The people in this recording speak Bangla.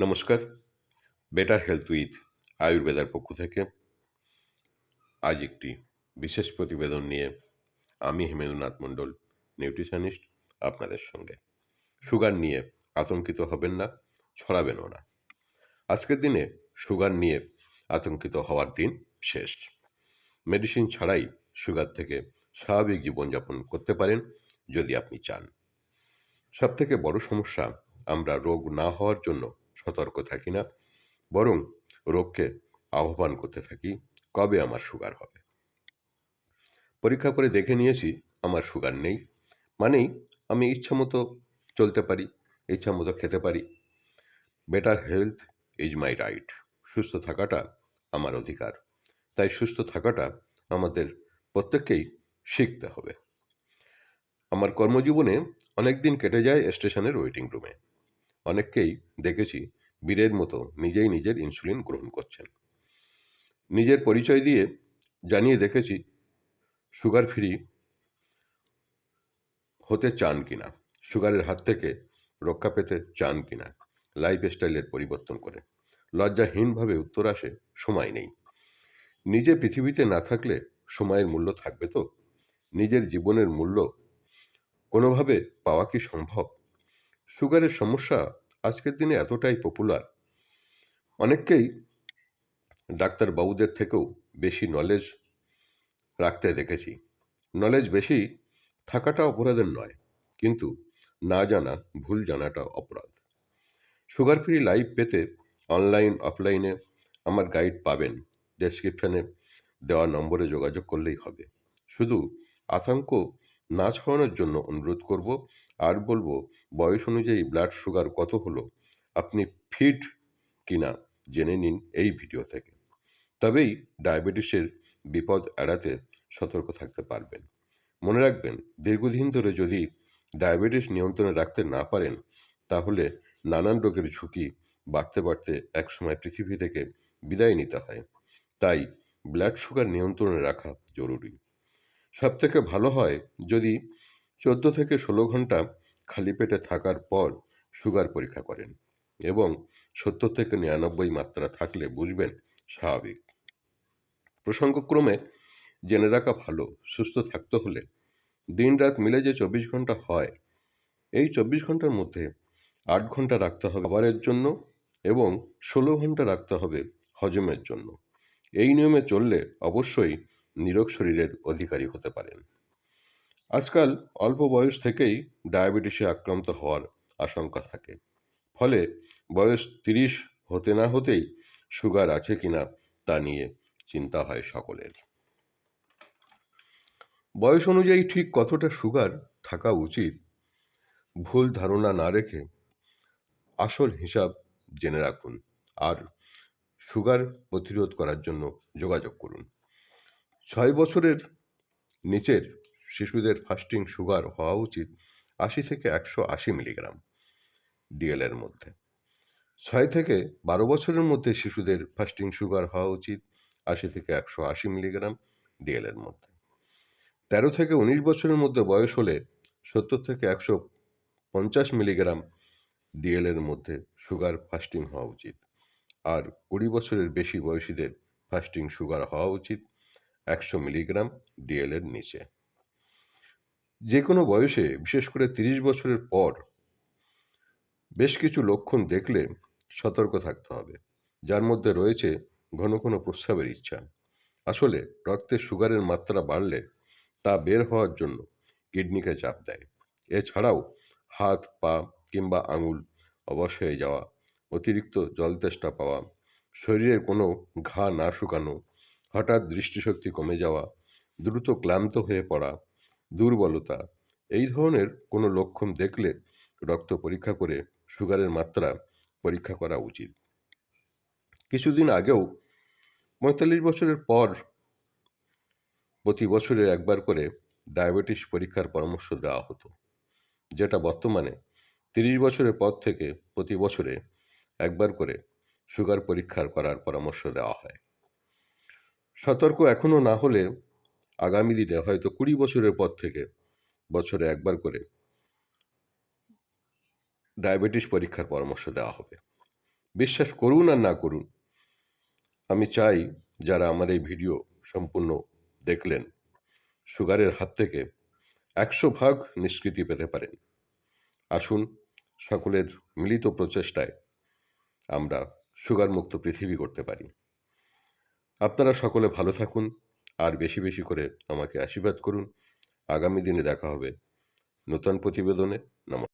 নমস্কার। বেটার হেলথ উইথ আয়ুর্বেদার পক্ষ থেকে আজ একটি বিশেষ প্রতিবেদন নিয়ে আমি হেমেন্দ্রনাথ মণ্ডল নিউট্রিশনিস্ট আপনাদের সঙ্গে। সুগার নিয়ে আতঙ্কিত হবেন না, ছড়াবেনও না। আজকের দিনে সুগার নিয়ে আতঙ্কিত হওয়ার দিন শেষ। মেডিসিন ছাড়াই সুগার থেকে স্বাভাবিক জীবনযাপন করতে পারেন যদি আপনি চান। সবথেকে বড় সমস্যা আমরা রোগ না হওয়ার জন্য সতর্ক থাকি না, বরং রোগকে আহ্বান করতে থাকি, কবে আমার সুগার হবে? পরীক্ষা করে দেখে নিয়েছি, আমার সুগার নেই। মানেই আমি ইচ্ছামতো চলতে পারি, ইচ্ছামতো খেতে পারি। Better health is my right সুস্থ থাকাটা আমার অধিকার। তাই সুস্থ থাকাটা আমাদের প্রত্যেককেই শিখতে হবে। আমার কর্মজীবনে অনেক দিন কেটে যায় স্টেশনের ওয়েটিং রুমে অনেককেই দেখেছি বীরের মতো নিজেই নিজের ইনসুলিন গ্রহণ করছেন। নিজের পরিচয় দিয়ে জানিয়ে দেখেছি সুগার ফ্রি হতে চান কিনা সুগারের হাত থেকে রক্ষা পেতে চান কিনা লাইফ স্টাইলের পরিবর্তন করে। লজ্জাহীনভাবে উত্তর আসে, সময় নেই। নিজে পৃথিবীতে না থাকলে সময়ের মূল্য থাকবে তো? নিজের জীবনের মূল্য কোনোভাবে পাওয়া কি সম্ভব? সুগারের সমস্যা আজকের দিনে এতটাই পপুলার অনেককেই ডাক্তারবাবুদের থেকেও বেশি নলেজ রাখতে দেখেছি। নলেজ বেশি থাকাটা অপরাধের নয়, কিন্তু না জানা, ভুল জানাটা অপরাধ। সুগার ফ্রি লাইভ পেতে অনলাইন অফলাইনে আমার গাইড পাবেন। ডেসক্রিপশানে দেওয়া নম্বরে যোগাযোগ করলেই হবে। শুধু আতঙ্ক না ছড়ানোর জন্য অনুরোধ করব আর বলব, বয়স অনুযায়ী ব্লাড সুগার কত হলো, আপনি ফিট কিনা জেনে নিন এই ভিডিও থেকে। তবেই ডায়াবেটিসের বিপদ এড়াতে সতর্ক থাকতে পারবেন। মনে রাখবেন, দীর্ঘদিন ধরে যদি ডায়াবেটিস নিয়ন্ত্রণে রাখতে না পারেন, তাহলে নানান রোগের ঝুঁকি বাড়তে বাড়তে একসময় পৃথিবী থেকে বিদায় নিতে হয়। তাই ব্লাড সুগার নিয়ন্ত্রণে রাখা জরুরি। সবথেকে ভালো হয় যদি চোদ্দ থেকে ষোলো ঘণ্টা খালি পেটে থাকার পর সুগার পরীক্ষা করেন এবং সত্তর থেকে নিরানব্বই মাত্রা থাকলে বুঝবেন স্বাভাবিক। প্রসঙ্গক্রমে, জেনে রাখা ভালো, সুস্থ থাকতে হলে দিন রাত মিলে যে চব্বিশ ঘণ্টা হয়, এই চব্বিশ ঘণ্টার মধ্যে আট ঘণ্টা রাখতে হবে খাবারের জন্য এবং ষোলো ঘণ্টা রাখতে হবে হজমের জন্য। এই নিয়মে চললে অবশ্যই নিরোগ শরীরের অধিকারী হতে পারেন। আজকাল অল্প বয়স থেকেই ডায়াবেটিসে আক্রান্ত হওয়ার আশঙ্কা থাকে। ফলে বয়স তিরিশ হতে না হতেই সুগার আছে কিনা তা নিয়ে চিন্তা হয় সকলের। বয়স অনুযায়ী ঠিক কতটা সুগার থাকা উচিত ভুল ধারণা না রেখে আসল হিসাব জেনে রাখুন আর সুগার প্রতিরোধ করার জন্য যোগাযোগ করুন। ছয় বছরের নিচের শিশুদের ফাস্টিং সুগার হওয়া উচিত আশি থেকে একশো আশি মিলিগ্রাম ডিএলের মধ্যে। ছয় থেকে বারো বছরের মধ্যে শিশুদের ফাস্টিং সুগার হওয়া উচিত আশি থেকে একশো আশি মিলিগ্রাম ডিএলের মধ্যে। তেরো থেকে উনিশ বছরের মধ্যে বয়স হলে সত্তর থেকে একশো পঞ্চাশ মিলিগ্রাম ডিএলের মধ্যে সুগার ফাস্টিং হওয়া উচিত। আর কুড়ি বছরের বেশি বয়সীদের ফাস্টিং সুগার হওয়া উচিত একশো মিলিগ্রাম ডিএলের নিচে। যে কোনো বয়সে, বিশেষ করে তিরিশ বছরের পর, বেশ কিছু লক্ষণ দেখলে সতর্ক থাকতে হবে, যার মধ্যে রয়েছে ঘন ঘন প্রস্রাবের ইচ্ছা। আসলে রক্তে সুগারের মাত্রা বাড়লে তা বের হওয়ার জন্য কিডনিকে চাপ দেয়। এছাড়াও হাত, পা কিংবা আঙুল অবশ হয়ে যাওয়া, অতিরিক্ত জল তেষ্টা পাওয়া, শরীরের কোনো ঘা না শুকানো, হঠাৎ দৃষ্টিশক্তি কমে যাওয়া, দ্রুত ক্লান্ত হয়ে পড়া দুর্বলতা। এই ধরনের কোনো লক্ষণ দেখলে রক্ত পরীক্ষা করে সুগারের মাত্রা পরীক্ষা করা উচিত। কিছুদিন আগেও পঁয়তাল্লিশ বছরের পর প্রতি বছরে একবার করে ডায়াবেটিস পরীক্ষার পরামর্শ দেওয়া হতো, যেটা বর্তমানে তিরিশ বছরের পর থেকে প্রতি বছরে একবার করে সুগার পরীক্ষার করার পরামর্শ দেওয়া হয়। সতর্ক এখনও না হলে আগামী দিনে হয়তো কুড়ি বছরের পর থেকে, বছরে একবার করে ডায়াবেটিস পরীক্ষার পরামর্শ দেওয়া হবে। বিশ্বাস করুন আর না করুন, আমি চাই যারা আমার এই ভিডিও সম্পূর্ণ দেখলেন, সুগারের হাত থেকে একশো ভাগ নিষ্কৃতি পেতে পারেন। আসুন, সকলের মিলিত প্রচেষ্টায় আমরা সুগার মুক্ত পৃথিবী করতে পারি। আপনারা সকলে ভালো থাকুন। আর বেশি বেশি করে আমাকে আশীর্বাদ করুন। আগামী দিনে দেখা হবে নতুন প্রতিবেদনে। নমস্কার।